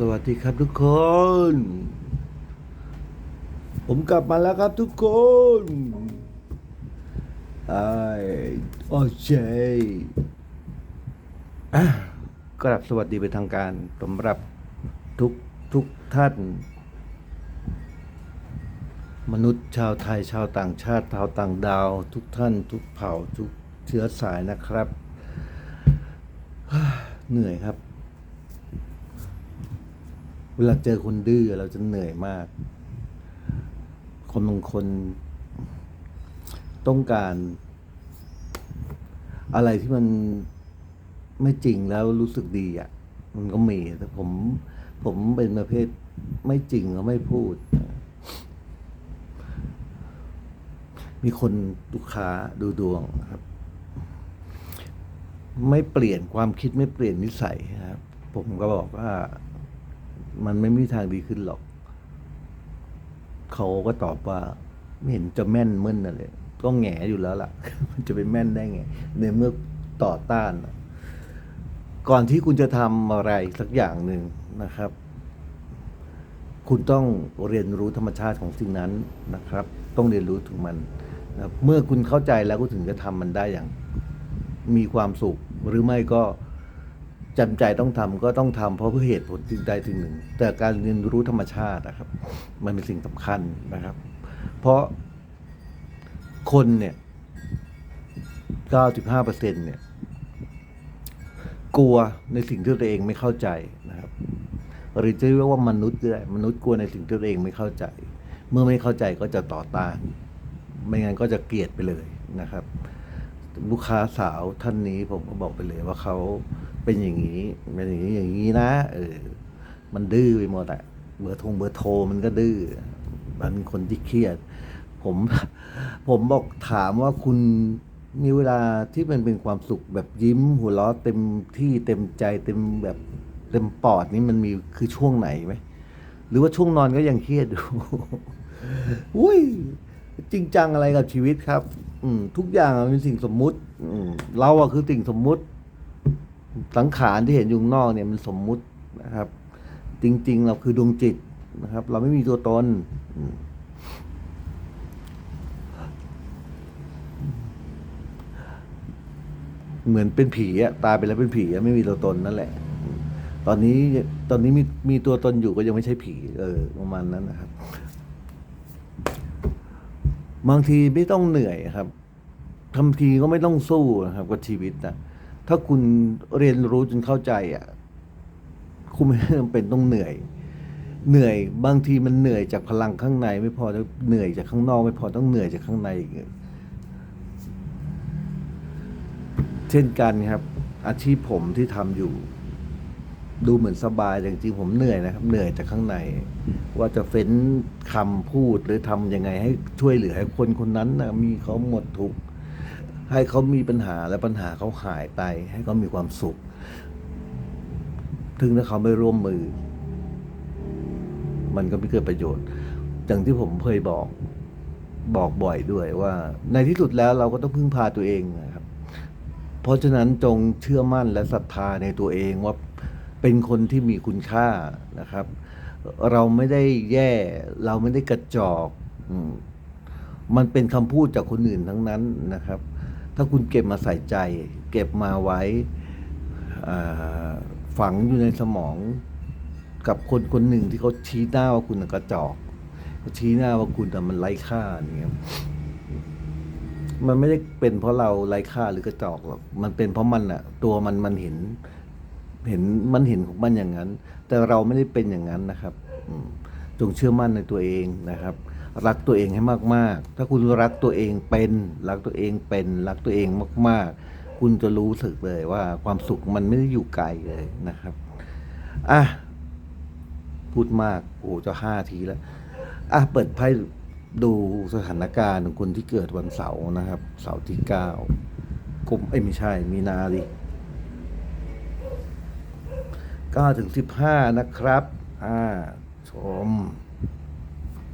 สวัสดีครับทุกคน ผมกลับมาแล้วครับทุกคนไอ้โอเคอ่กราบสวัสดีเป็นทางการสำหรับทุกทุกท่าน มนุษย์ชาวไทยชาวต่างชาติชาวต่างดาว ทุกท่าน ทุกเผ่าทุกเชื้อสายนะครับ เหนื่อยครับ เวลาเจอคนดื้อเราจะเหนื่อยมาก คนบางคน ต้องการ อะไรที่มันไม่จริงแล้วรู้สึกดีอะ มันก็มีแต่ผม ผมเป็นประเภทไม่จริงก็ไม่พูด มีคนลูกค้าดูดวงครับ ไม่เปลี่ยนความคิดไม่เปลี่ยนนิสัยครับ ผมก็บอกว่า มันไม่มีทางดีขึ้นหรอก เขาก็ตอบว่า ไม่เห็นจะแม่นมึนอะไรก็แหงอยู่แล้วล่ะ มันจะไปแม่นได้ไง ในเมื่อต่อต้าน ก่อนที่คุณจะทำอะไรสักอย่างหนึ่งนะครับ คุณต้องเรียนรู้ธรรมชาติของสิ่งนั้นนะครับ ต้องเรียนรู้ถึงมันนะเมื่อคุณเข้าใจแล้วก็ถึงจะทำมันได้อย่าง มีความสุขหรือไม่ก็ จำใจต้องทำก็ต้องทำเพราะเพื่อเหตุผลสิ่งใดสิ่งหนึ่ง แต่การเรียนรู้ธรรมชาตินะครับ มันเป็นสิ่งสำคัญนะครับ เพราะคนเนี่ย95เปอร์เซ็นเนี่ยกลัวในสิ่งที่ตัวเองไม่เข้าใจนะครับหรือจะเรียกว่ามนุษย์ก็ได้มนุษย์กลัวในสิ่งที่ตัวเองไม่เข้าใจ เมื่อไม่เข้าใจก็จะต่อต้าน ไม่งั้นก็จะเกลียดไปเลยนะครับ ลูกค้าสาวท่านนี้ผมก็บอกไปเลยว่าเขา เป็นอย่างนี้เป็นอย่างนี้อย่างนี้นะเออมันดื้อไปหมดอะเบอร์ทงเบอร์โทรมันก็ดื้อมันคนที่เครียด ผม ผมบอกถามว่าคุณมีเวลาที่มันเป็นความสุขแบบยิ้ม หัวเราะเต็มที่เต็มใจเต็มแบบเต็มปอดนี่มันมีคือช่วงไหนไหมหรือว่าช่วงนอนก็ยังเครียดอยู่อุ้ยจริงจังอะไรกับชีวิตครับ อืมทุกอย่างเป็นสิ่งสมมุติ อืมเราอะคือสิ่งสมมุติ สังขารที่เห็นอยู่ข้างนอกเนี่ยมันสมมุตินะครับ จริง ๆ เราคือดวงจิตนะครับ เราไม่มีตัวตนเหมือนเป็นผีอะตายไปแล้วเป็นผีอะไม่มีตัวตนนั่นแหละ ตอนนี้ตอนนี้มีมีตัวตนอยู่ก็ยังไม่ใช่ผี เออประมาณนั้นนะครับ บางทีไม่ต้องเหนื่อยครับทำทีก็ไม่ต้องสู้นะครับกับชีวิตนะ ถ้าคุณเรียนรู้จนเข้าใจอะคุณไม่จำเป็นต้องเหนื่อย เหนื่อยบางทีมันเหนื่อยจากพลังข้างใน ไม่พอต้องเหนื่อยจากข้างนอก ไม่พอต้องเหนื่อยจากข้างในอีกเช่นกันครับ อาชีพผมที่ทำอยู่ ดูเหมือนสบายแต่จริงๆผมเหนื่อยนะครับ เหนื่อยจากข้างใน ว่าจะเฟ้นคำพูดหรือทำยังไงให้ช่วยเหลือให้คนคนนั้นนะมีเขาหมดทุกข์ ให้เขามีปัญหาและปัญหาเขาหายไป ให้เขามีความสุข ถึงถ้าเขาไม่ร่วมมือ มันก็ไม่เกิดประโยชน์ อย่างที่ผมเคยบอกบอกบ่อยด้วยว่า ในที่สุดแล้วเราก็ต้องพึ่งพาตัวเองนะครับ เพราะฉะนั้นจงเชื่อมั่นและศรัทธาในตัวเองว่าเป็นคนที่มีคุณค่านะครับ เราไม่ได้แย่ เราไม่ได้กระจอกมันเป็นคำพูดจากคนอื่นทั้งนั้นนะครับ ถ้าคุณเก็บมาใส่ใจ เก็บมาไว้ฝังอยู่ในสมองกับคนคนหนึ่งที่เขาชี้หน้าว่าคุณนะกระจอกเขาชี้หน้าว่าคุณแต่มันไร้ค่าอย่างเงี้ยมันไม่ได้เป็นเพราะเราไร้ค่าหรือกระจอกหรอกมันเป็นเพราะมันอะตัวมันมันเห็น เห็นมันเห็นของมันอย่างนั้น แต่เราไม่ได้เป็นอย่างนั้นนะครับจงเชื่อมั่นในตัวเองนะครับ รักตัวเองให้มาก ๆ ถ้าคุณรักตัวเองเป็น รักตัวเองเป็น รักตัวเองมาก ๆ คุณจะรู้สึกเลยว่าความสุขมันไม่ได้อยู่ไกลเลยนะครับ อะ พูดมาก โอ้จะห้าทีแล้ว อะ เปิดไพ่ดูสถานการณ์ของคนที่เกิดวันเสาร์นะครับ เสาร์ที่เก้ากุมเอ้ยไม่ใช่ มีนาดิเก้าถึงสิบห้านะครับ อ่า ชม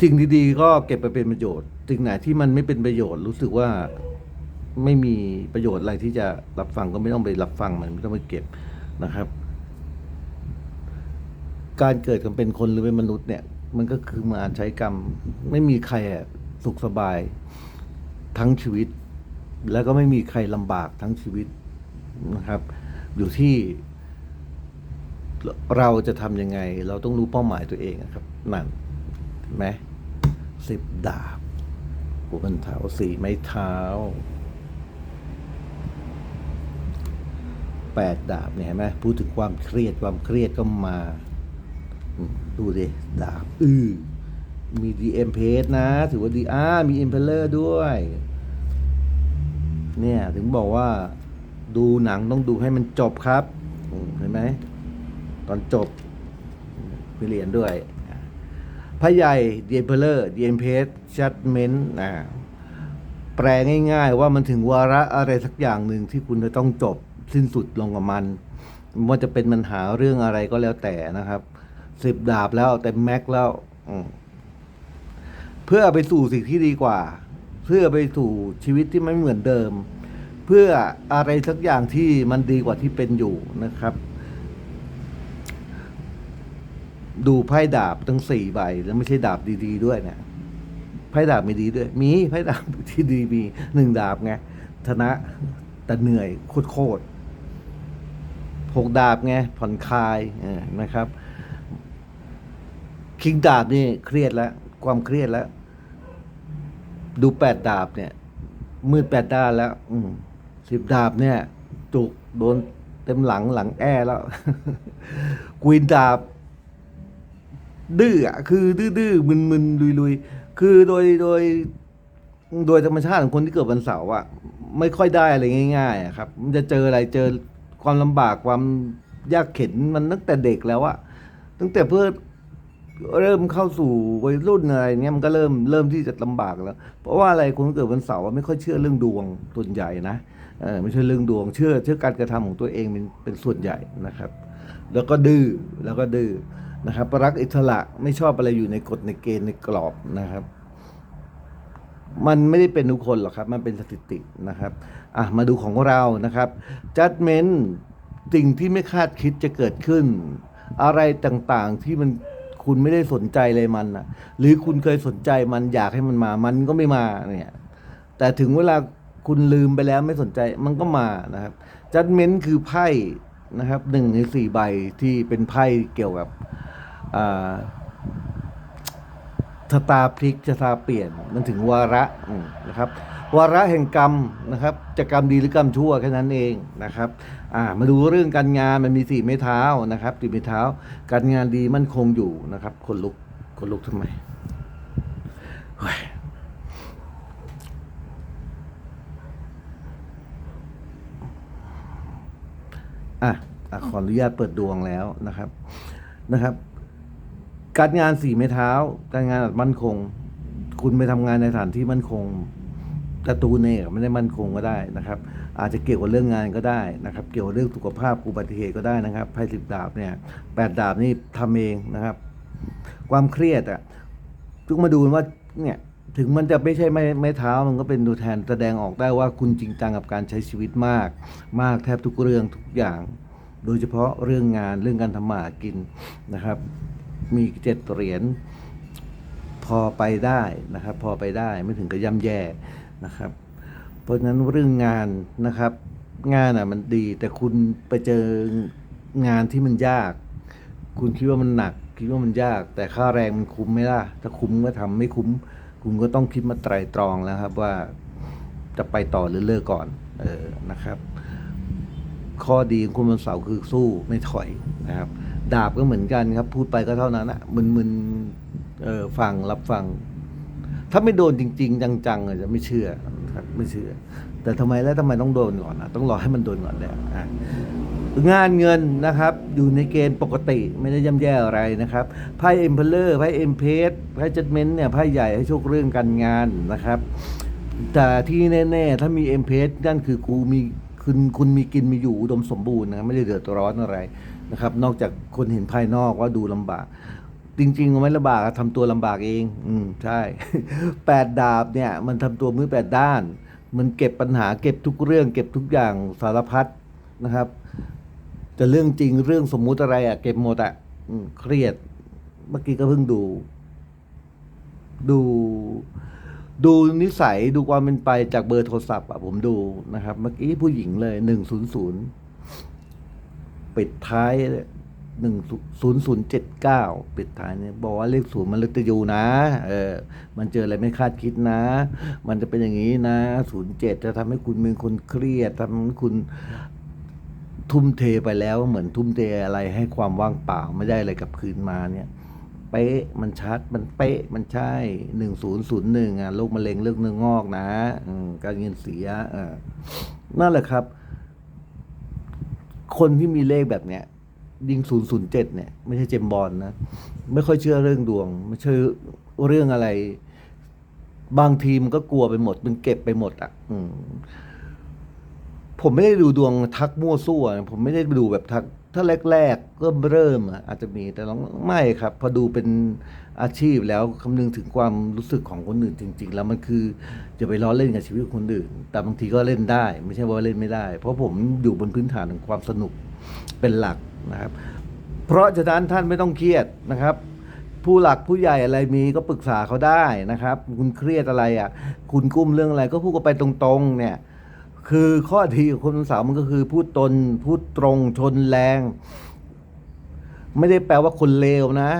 สิ่งดีๆก็เก็บไปเป็นประโยชน์สิ่งไหนที่มันไม่เป็นประโยชน์รู้สึกว่าไม่มีประโยชน์อะไรที่จะรับฟังก็ไม่ต้องไปรับฟังมันไม่ต้องไปเก็บนะครับ การเกิดกันเป็นคนหรือเป็นมนุษย์เนี่ย มันก็คือมาใช้กรรม ไม่มีใครสุขสบายทั้งชีวิต แล้วก็ไม่มีใครลำบากทั้งชีวิตนะครับ อยู่ที่เราจะทำยังไง เราต้องรู้เป้าหมายตัวเองอะครับนั่น ไหมสิบดาบหัวมันเท้าสี่ไม้เท้าแปดดาบเนี่ยเห็นไหมพูดถึงความเครียดความเครียดก็มาดูดิดาบอือมีดีเอ็มเพสนะ ถือว่าดีอ่ามีอิมเพลเลอร์ด้วย เนี่ย ถึงบอกว่าดูหนังต้องดูให้มันจบครับเห็นไหม ตอนจบมีเหรียญด้วย พระใหญ่เดียนเพลเลอร์เดียนเพสชัดเมนต์นะแปลง่ายๆว่ามันถึงวาระอะไรสักอย่างหนึ่งที่คุณจะต้องจบสิ้นสุดลงกับมันไม่ว่าจะเป็นปัญหาเรื่องอะไรก็แล้วแต่นะครับสิบดาบแล้วแต่แม็กแล้วเพื่อไปสู่สิ่งที่ดีกว่า เพื่อไปสู่ชีวิตที่ไม่เหมือนเดิม เพื่ออะไรสักอย่างที่มันดีกว่าที่เป็นอยู่นะครับ ดูไพ่ดาบทั้งสี่ใบ แล้วไม่ใช่ดาบดี ๆ ด้วยเนี่ยไพ่ดาบไม่ดีด้วย มีไพ่ดาบที่ดีมีหนึ่งดาบไงชนะแต่เหนื่อยโคตรๆหกดาบไงผ่อนคลายนะครับคิงดาบนี่เครียดแล้ว ความเครียดแล้ว ดูแปดดาบเนี่ย มืดแปดด้านแล้ว อืสิบดาบเนี่ย จุกโดนเต็มหลังหลังแอแล้วกวีนดาบ ดื้ออะคือดื้อๆมึนๆลุยๆคือโดยโดย โดยธรรมชาติของคนที่เกิดวันเสาร์อะไม่ค่อยได้อะไรง่ายๆอะครับ มันจะเจออะไรเจอความลำบากความยากเข็นมันตั้งแต่เด็กแล้วอะตั้งแต่เพื่อเริ่มเข้าสู่วัยรุ่นอะไรเนี้ยมันก็เริ่มเริ่มที่จะลำบากแล้ว เพราะว่าอะไรคนเกิดวันเสาร์อะไม่ค่อยเชื่อเรื่องดวงส่วนใหญ่นะเออไม่ใช่เรื่องดวงเชื่อเชื่อการกระทำของตัวเองเป็นเป็นส่วนใหญ่นะครับ แล้วก็ดื้อแล้วก็ดื้อ นะครับรักอิสระไม่ชอบอะไรอยู่ในกฎในเกณฑ์ในกรอบนะครับ มันไม่ได้เป็นทุกคนหรอกครับ มันเป็นสถิตินะครับอะมาดูของเรานะครับ judgment สิ่งที่ไม่คาดคิดจะเกิดขึ้น อะไรต่างๆที่มันคุณไม่ได้สนใจเลยมันนะหรือคุณเคยสนใจมันอยากให้มันมา มันก็ไม่มาเนี่ย แต่ถึงเวลาคุณลืมไปแล้วไม่สนใจมันก็มานะครับ judgment คือไพ่นะครับหนึ่งในสี่ใบที่เป็นไพ่เกี่ยวกับ ชะตาพลิกชะตาเปลี่ยนมันถึงวาระนะครับ วาระแห่งกรรมนะครับจะกรรมดีหรือกรรมชั่วแค่นั้นเองนะครับมาดูเรื่องการงานมันมีสี่ไม้เท้านะครับสี่ไม้เท้า การงานดีมั่นคงอยู่นะครับ คนลุกคนลุกทำไมอะอะขออนุญาตเปิดดวงแล้วนะครับนะครับ การงานสี่ไม้เท้า การงานแบบมั่นคง คุณไปทำงานในสถานที่มั่นคงแต่ตูนเองไม่ได้มั่นคงก็ได้นะครับ อาจจะเกี่ยวกับเรื่องงานก็ได้นะครับ เกี่ยวกับเรื่องสุขภาพอุบัติเหตุก็ได้นะครับไพ่สิบดาบเนี่ยแปดดาบนี่ทำเองนะครับ ความเครียดอะทุกมาดูว่าเนี่ยถึงมันจะไม่ใช่ไม้ไม้เท้ามันก็เป็นตัวแทนแสดงออกได้ว่าคุณจริงจังกับการใช้ชีวิตมาก มากแทบทุกเรื่องทุกอย่าง โดยเฉพาะเรื่องงานเรื่องการทำมาหากินนะครับ มีเจ็ดเหรียญพอไปได้นะครับ พอไปได้ไม่ถึงกับย่ำแย่นะครับ เพราะฉะนั้นเรื่องงานนะครับ งานอะมันดี แต่คุณไปเจองานที่มันยาก คุณคิดว่ามันหนัก คิดว่ามันยาก แต่ค่าแรงมันคุ้มไหมล่ะถ้าคุ้มก็ทำไม่คุ้ม คุณก็ต้องคิดมาไตรตรองแล้วครับว่าจะไปต่อหรือเลิกก่อนเออนะครับ ข้อดีของคุณวันเสาร์คือสู้ไม่ถอยนะครับ ดาบก็เหมือนกันครับ พูดไปก็เท่านั้นอะมึนมึนๆเออฟังรับฟัง ถ้าไม่โดนจริง ๆ จังๆอะจะไม่เชื่อครับไม่เชื่อ แต่ทำไมแล้วทำไมต้องโดนก่อนนะต้องรอให้มันโดนก่อนแล้วอะงานเงินนะครับ อยู่ในเกณฑ์ปกติไม่ได้ย่ำแย่อะไรนะครับไพ่เอ็มเพลเลอร์ไพ่เอ็มเพสไพ่จัดเมนต์เนี่ยไพ่ใหญ่ให้โชคเรื่องการงานนะครับแต่ที่แน่ ๆ ถ้ามีเอ็มเพสนั่นคือกูมีคุณคุณมีกินมีอยู่อุดมสมบูรณ์นะไม่ได้เดือดร้อนอะไร นะครับ นอกจากคนเห็นภายนอกว่าดูลำบาก จริงๆไม่ลำบากอะทำตัวลำบากเอง อืมใช่แปดดาบเนี่ย มันทำตัวมือแปดด้าน มันเก็บปัญหาเก็บทุกเรื่อง เก็บทุกอย่างสารพัดนะครับจะเรื่องจริงเรื่องสมมุติอะไรอะเก็บหมดอะอืมเครียด เมื่อกี้ก็เพิ่งดู ดู ดูนิสัยดูความเป็นไปจากเบอร์โทรศัพท์อะผมดูนะครับ เมื่อกี้ผู้หญิงเลยหนึ่งศูนย์ศูนย์ ปิดท้ายหนึ่งศูนย์ศูนย์เจ็ดเก้าปิดท้ายเนี่ยบอกว่าเลขศูนย์มันลึกจะอยู่นะ เออ มันเจออะไรไม่คาดคิดนะ มันจะเป็นอย่างนี้นะศูนย์เจ็ดจะทำให้คุณเป็นคนเครียดทำให้คุณทุ่มเทไปแล้วเหมือนทุ่มเทอะไรให้ความว่างเปล่าไม่ได้อะไรกลับคืนมาเนี่ย เป๊ะมันชัดมันเป๊ะมันใช่หนึ่งศูนย์ศูนย์หนึ่งอะโรคมะเร็งเลือดเนื้องอกนะ อืมการเงินเสียเออนั่นแหละครับ คนที่มีเลขแบบเนี้ยยิงศูนย์ศูนย์เจ็ดเนี่ยไม่ใช่เจมบอลนะ ไม่ค่อยเชื่อเรื่องดวง ไม่เชื่อเรื่องอะไร บางทีมันก็กลัวไปหมด มันเก็บไปหมดอะ อืมผมไม่ได้ดูดวงทักมั่วซั่วผมไม่ได้ดูแบบทัก ถ้าแรกๆก็เริ่มอะอาจจะมีแต่ลังไม่ครับ พอดูเป็น อาชีพแล้วคำนึงถึงความรู้สึกของคนอื่นจริง ๆ แล้วมันคือจะไปล้อเล่นกับชีวิตคนอื่น แต่บางทีก็เล่นได้ ไม่ใช่ว่าเล่นไม่ได้ เพราะผมอยู่บนพื้นฐานของความสนุกเป็นหลักนะครับ เพราะฉะนั้นท่านไม่ต้องเครียดนะครับ ผู้หลักผู้ใหญ่อะไรมีก็ปรึกษาเขาได้นะครับ คุณเครียดอะไรอะ คุณกุ้มเรื่องอะไรก็พูดกันไปตรงๆ เนี่ย คือข้อดีของคนสาร์มันก็คือพูดตนพูดตรงชนแรง ไม่ได้แปลว่าคนเลวนะ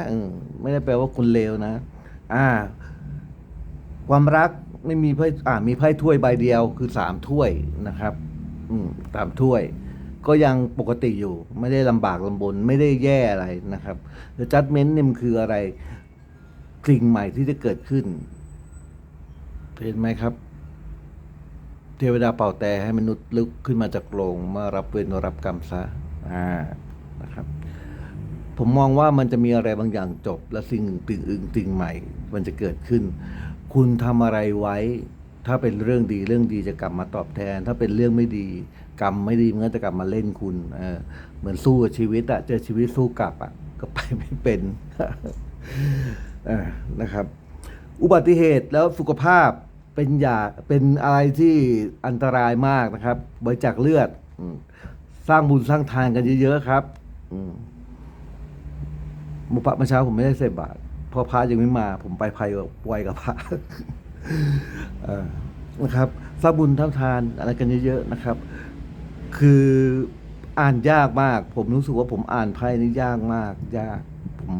ไม่ได้แปลว่าคนเลวนะ อ่า ความรักไม่มีไพ่อ่ามีไพ่ถ้วยใบเดียวคือสามถ้วยนะครับ อืมสามถ้วย ก็ยังปกติอยู่ ไม่ได้ลำบากลำบน ไม่ได้แย่อะไรนะครับแต่จัดเม้นต์เนี่ยมันคืออะไรสิ่งใหม่ที่จะเกิดขึ้น เห็นไหมครับ เทวดาเป่าแต่ให้มนุษย์ลุกขึ้นมาจากโลงมารับเวรรับกรรมซะ อ่า ผมมองว่ามันจะมีอะไรบางอย่างจบ และสิ่งตึงอึงตึงใหม่ มันจะเกิดขึ้น คุณทำอะไรไว้ ถ้าเป็นเรื่องดีเรื่องดีจะกลับมาตอบแทน ถ้าเป็นเรื่องไม่ดี กรรมไม่ดีมันก็จะกลับมาเล่นคุณเออเหมือนสู้กับชีวิตอะเจอชีวิตสู้กลับอะก็ไปไม่เป็นนะครับ อุบัติเหตุแล้วสุขภาพเป็นอยาเป็นอะไรที่อันตรายมากนะครับบริจาคเลือดสร้างบุญสร้างทานกันเยอะๆครับ อืม มุพระเมื่อเช้าผมไม่ได้ใส่บาตรเพราะพระยังไม่มา ผมไปภัยกับไวกับพระนะครับสร้างบุญทำทานอะไรกันเยอะๆนะครับ คืออ่านยากมาก ผมรู้สึกว่าผมอ่านไพ่นี่ยากมาก ยาก ผม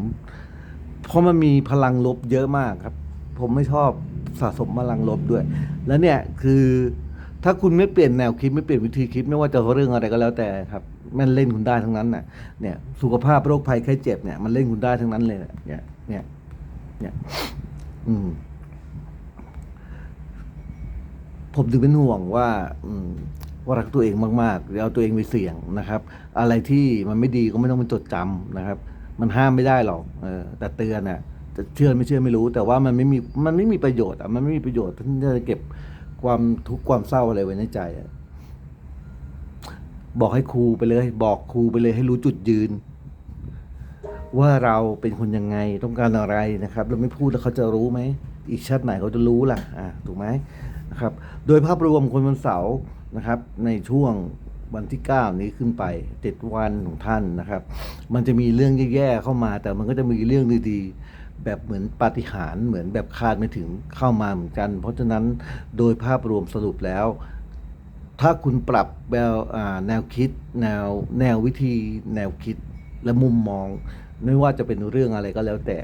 เพราะมันมีพลังลบเยอะมากครับ ผมไม่ชอบสะสมพลังลบด้วย แล้วเนี่ยคือถ้าคุณไม่เปลี่ยนแนวคิดไม่เปลี่ยนวิธีคิดไม่ว่าจะเรื่องอะไรก็แล้วแต่ครับ มันเล่นคุณได้ทั้งนั้นน่ะเนี่ยสุขภาพโรคภัยไข้เจ็บเนี่ยมันเล่นคุณได้ทั้งนั้นเลยเนี่ยเนี่ยเนี่ยอืมผมถึงเป็นห่วงว่า อืมว่ารักตัวเองมากๆหรือเอาตัวเองไปเสี่ยงนะครับ อะไรที่มันไม่ดีก็ไม่ต้องไปจดจำนะครับ มันห้ามไม่ได้หรอกเออแต่เตือนน่ะจะเชื่อไม่เชื่อไม่รู้ แต่ว่ามันไม่มีมันไม่มีประโยชน์อะมันไม่มีประโยชน์ที่จะเก็บความทุกข์ความเศร้าอะไรไว้ในใจอะ บอกให้ครูไปเลย บอกครูไปเลยให้รู้จุดยืน ว่าเราเป็นคนยังไงต้องการอะไรนะครับ เราไม่พูดแล้วเขาจะรู้ไหม อีกชาติไหนเขาจะรู้ล่ะอ่าถูกไหมนะครับ โดยภาพรวมคนวันเสาร์นะครับ ในช่วงวันที่ 9 นี้ขึ้นไปเจ็ดวันของท่านนะครับ มันจะมีเรื่องแย่ๆเข้ามา แต่มันก็จะมีเรื่องดีๆ แบบเหมือนปาฏิหาริย์เหมือนแบบคาดไม่ถึงเข้ามาเหมือนกัน เพราะฉะนั้นโดยภาพรวมสรุปแล้ว ถ้าคุณปรับแนวแนวคิด แนวแนววิธีแนวคิดและมุมมอง ไม่ว่าจะเป็นเรื่องอะไรก็แล้วแต่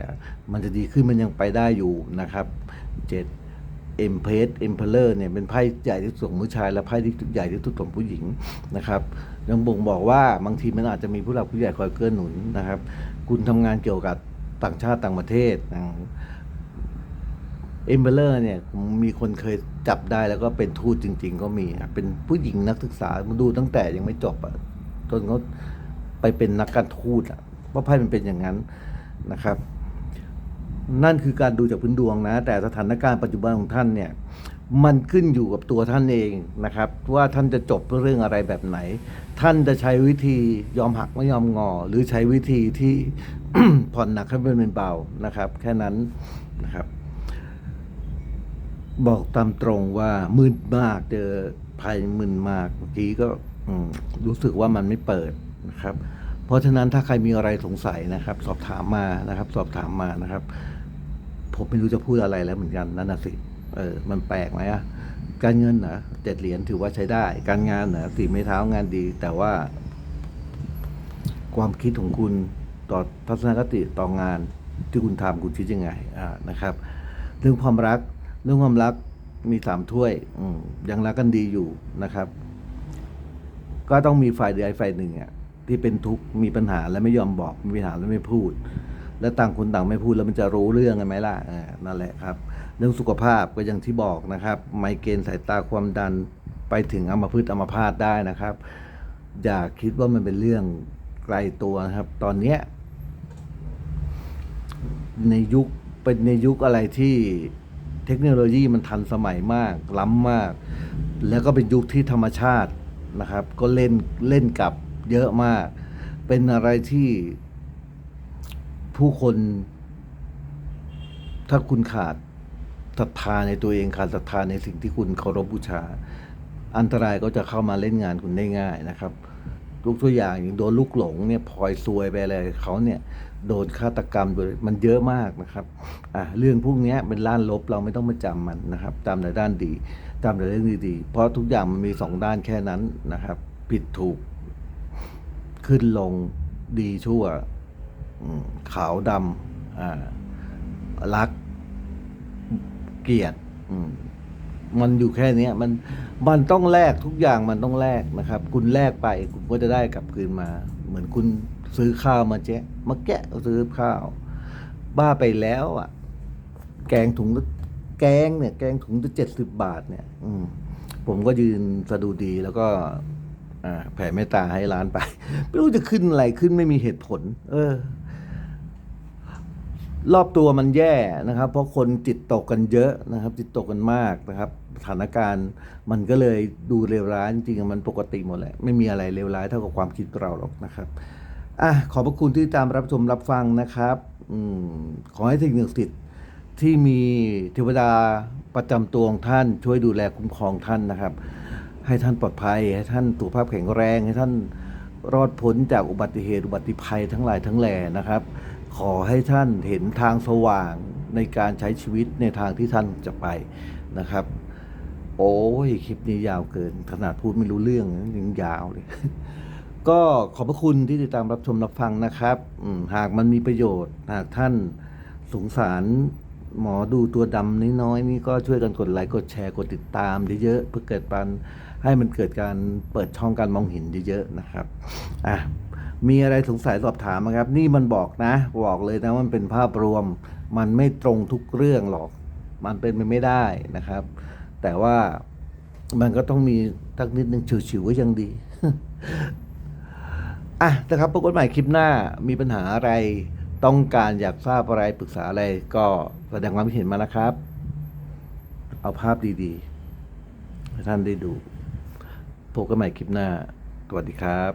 มันจะดีขึ้นมันยังไปได้อยู่นะครับเจ็ดเอ็มเพสเอ็มเพลเลอร์เนี่ยเป็นไพ่ใหญ่ที่สุดของผู้ชาย และไพ่ที่ใหญ่ที่สุดของผู้หญิงนะครับยังบ่งบอกว่าบางทีมันอาจจะมีผู้หลักผู้ใหญ่คอยเกื้อหนุนนะครับ คุณทำงานเกี่ยวกับต่างชาติต่างประเทศนะ เอมเบลเลอร์เนี่ยผมมีคนเคยจับได้แล้วก็เป็นทูตจริง ๆ ก็มีเป็นผู้หญิงนักศึกษามาดูตั้งแต่ยังไม่จบอะจนเขาไปเป็นนักการทูตอะเพราะไพ่มันเป็นอย่างนั้นนะครับ นั่นคือการดูจากพื้นดวงนะ แต่สถานการณ์ปัจจุบันของท่านเนี่ย มันขึ้นอยู่กับตัวท่านเองนะครับ ว่าท่านจะจบเรื่องอะไรแบบไหน ท่านจะใช้วิธียอมหักไม่ยอมงอ หรือใช้วิธีที่ผ่อนหนักให้เป็นเบานะครับ แค่นั้นนะครับ บอกตามตรงว่ามึนมากเจอภัยมึนมากเมื่อกี้ก็รู้สึกว่ามันไม่เปิดนะครับ เพราะฉะนั้นถ้าใครมีอะไรสงสัยนะครับ สอบถามมานะครับ สอบถามมานะครับ ผมไม่รู้จะพูดอะไรแล้วเหมือนกันนั่นน่ะสิเออมันแปลกไหมอะการเงินนะเจ็ดเหรียญถือว่าใช้ได้ การงานนะสี่ไม้เท้างานดี แต่ว่า ความคิดของคุณต่อทัศนคติต่องานที่คุณทำคุณคิดยังไงอ่านะครับ เรื่องความรัก เรื่องความรักมีสามถ้วยอืยังรักกันดีอยู่นะครับ ก็ต้องมีฝ่ายใดฝ่ายหนึ่งอะที่เป็นทุกข์มีปัญหาและไม่ยอมบอกมีปัญหาแล้วไม่พูด แล้วต่างคนต่างไม่พูดแล้วมันจะรู้เรื่องกันไหมล่ะนั่นแหละครับ เรื่องสุขภาพก็อย่างที่บอกนะครับ ไมเกรนสายตาความดันไปถึงอัมพฤกษ์อัมพาตได้นะครับ อย่าคิดว่ามันเป็นเรื่องไกลตัวนะครับ ตอนเนี้ยในยุคเป็นในยุคอะไรที่ เทคโนโลยีมันทันสมัยมาก ล้ำมาก แล้วก็เป็นยุคที่ธรรมชาตินะครับ ก็เล่นเล่นกับเยอะมาก เป็นอะไรที่ผู้คน ถ้าคุณขาดศรัทธาในตัวเองขาดศรัทธาในสิ่งที่คุณเคารพบูชา อันตรายก็จะเข้ามาเล่นงานคุณได้ง่ายนะครับ ยกตัวอย่างอย่างโดนลูกหลงเนี่ยพลอยซวยไปอะไรเขาเนี่ยโดนฆาตกรรมโดยมันเยอะมากนะครับอะเรื่องพวกนี้เป็นด้านลบเราไม่ต้องมาจำมันนะครับจำแต่ด้านดีจำแต่เรื่องดีๆเพราะทุกอย่างมันมีสองด้านแค่นั้นนะครับ ผิดถูก ขึ้นลงดีชั่วขาวดำอ่ารัก เกลียดอื มันอยู่แค่เนี้ยมันมันต้องแลกทุกอย่างมันต้องแลกนะครับ คุณแลกไปคุณก็จะได้กลับคืนมา เหมือนคุณซื้อข้าวมาแจ๊ะมาแกะซื้อข้าว บ้าไปแล้วอะ แกงถุงแกงเนี่ย แกงถุงละเจ็ดสิบบาทเนี่ย อืม ผมก็ยืนสะดุดีแล้วก็แผ่เมตตาให้ร้านไป ไม่รู้จะขึ้นอะไรขึ้นไม่มีเหตุผล เออ รอบตัวมันแย่นะครับ เพราะคนจิตตกกันเยอะนะครับ จิตตกกันมากนะครับ สถานการณ์มันก็เลยดูเลวร้ายจริงๆมันปกติหมดแหละไม่มีอะไรเลวร้ายเท่ากับความคิดเราหรอกนะครับอะขอบพระคุณที่ตามรับชมรับฟังนะครับอขอให้สิ่งศักดิ์สิทธิ์ที่มีเทวดาประจำตัวของท่านช่วยดูแลคุ้มครองท่านนะครับ ให้ท่านปลอดภัย ให้ท่านสุขภาพแข็งแรง ให้ท่านรอดพ้นจากอุบัติเหตุอุบัติภัยทั้งหลายทั้งแหล่นะครับ ขอให้ท่านเห็นทางสว่างในการใช้ชีวิตในทางที่ท่านจะไปนะครับ โอ้ยคลิปนี้ยาวเกิน ขนาดพูดไม่รู้เรื่องยังยาวเลย ก็ขอบพระคุณที่ติดตามรับชมรับฟังนะครับหากมันมีประโยชน์ หากท่านสงสารหมอดูตัวดำน้อยๆนี่ก็ช่วยกันกดไลค์กดแชร์กดติดตามเยอะๆเพื่อเกิดปันให้มันเกิดการเปิดช่องการมองเห็นเยอะๆนะครับ อะ มีอะไรสงสัยสอบถามนะครับ นี่มันบอกนะ บอกเลยนะว่ามันเป็นภาพรวม มันไม่ตรงทุกเรื่องหรอก มันเป็นไปไม่ได้นะครับ แต่ว่ามันก็ต้องมีสักนิดนึงฉิวๆก็ยังดีอะนะครับพบกันใหม่คลิปหน้ามีปัญหาอะไรต้องการอยากทราบอะไรปรึกษาอะไรก็แสดงความคิดเห็นมานะครับ เอาภาพดีๆให้ท่านได้ดูพบกันใหม่คลิปหน้า สวัสดีครับ